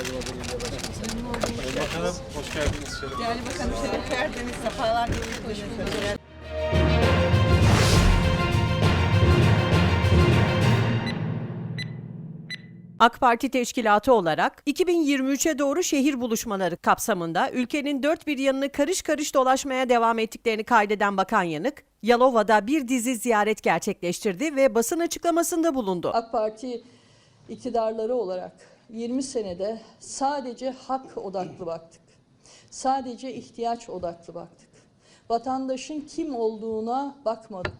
acaba belediye başkanı? Bakanım hoş geldiniz. Şeref. Değerli Bakanım şeref verdiniz, sefalar getirdiniz. AK Parti teşkilatı olarak 2023'e doğru şehir buluşmaları kapsamında ülkenin dört bir yanını karış karış dolaşmaya devam ettiklerini kaydeden Bakan Yanık, Yalova'da bir dizi ziyaret gerçekleştirdi ve basın açıklamasında bulundu. AK Parti iktidarları olarak 20 senede sadece hak odaklı baktık. Sadece ihtiyaç odaklı baktık. Vatandaşın kim olduğuna bakmadık.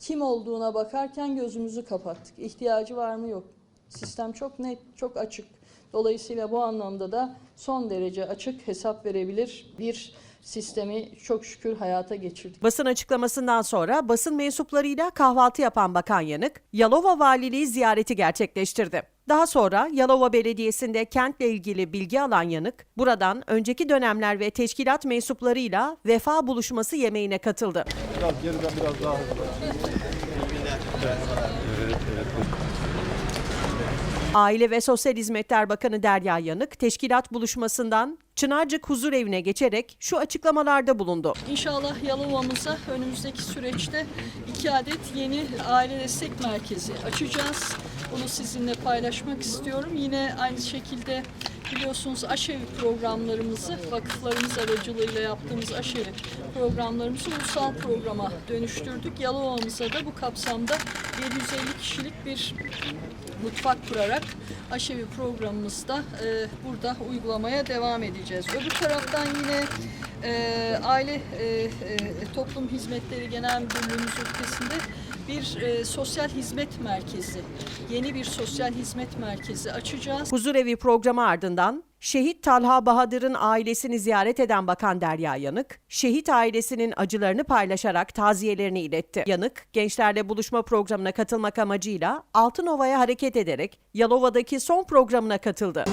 Kim olduğuna bakarken gözümüzü kapattık. İhtiyacı var mı yok. Sistem çok net, çok açık. Dolayısıyla bu anlamda da son derece açık hesap verebilir bir sistemi çok şükür hayata geçirdik. Basın açıklamasından sonra basın mensuplarıyla kahvaltı yapan Bakan Yanık, Yalova Valiliği ziyareti gerçekleştirdi. Daha sonra Yalova Belediyesi'nde kentle ilgili bilgi alan Yanık, buradan önceki dönemler ve teşkilat mensuplarıyla vefa buluşması yemeğine katıldı. Biraz geriden biraz daha hızlı. Aile ve Sosyal Hizmetler Bakanı Derya Yanık, teşkilat buluşmasından Çınarcık Huzur Evi'ne geçerek şu açıklamalarda bulundu. İnşallah Yalova'mıza önümüzdeki süreçte iki adet yeni aile destek merkezi açacağız. Bunu sizinle paylaşmak istiyorum. Yine aynı şekilde biliyorsunuz aşevi programlarımızı vakıflarımız aracılığıyla yaptığımız aşevi programlarımızı ulusal programa dönüştürdük. Yalova'mıza da bu kapsamda 750 kişilik bir mutfak kurarak aşevi programımızda e, burada uygulamaya devam edeceğiz. Öbür taraftan yine e, aile e, e, toplum hizmetleri genel müdürlüğümüz ülkesinde bir e, sosyal hizmet merkezi, yeni bir sosyal hizmet merkezi açacağız. Huzurevi programı ardından Şehit Talha Bahadır'ın ailesini ziyaret eden Bakan Derya Yanık, şehit ailesinin acılarını paylaşarak taziyelerini iletti. Yanık, gençlerle buluşma programına katılmak amacıyla Altınova'ya hareket ederek Yalova'daki son programına katıldı.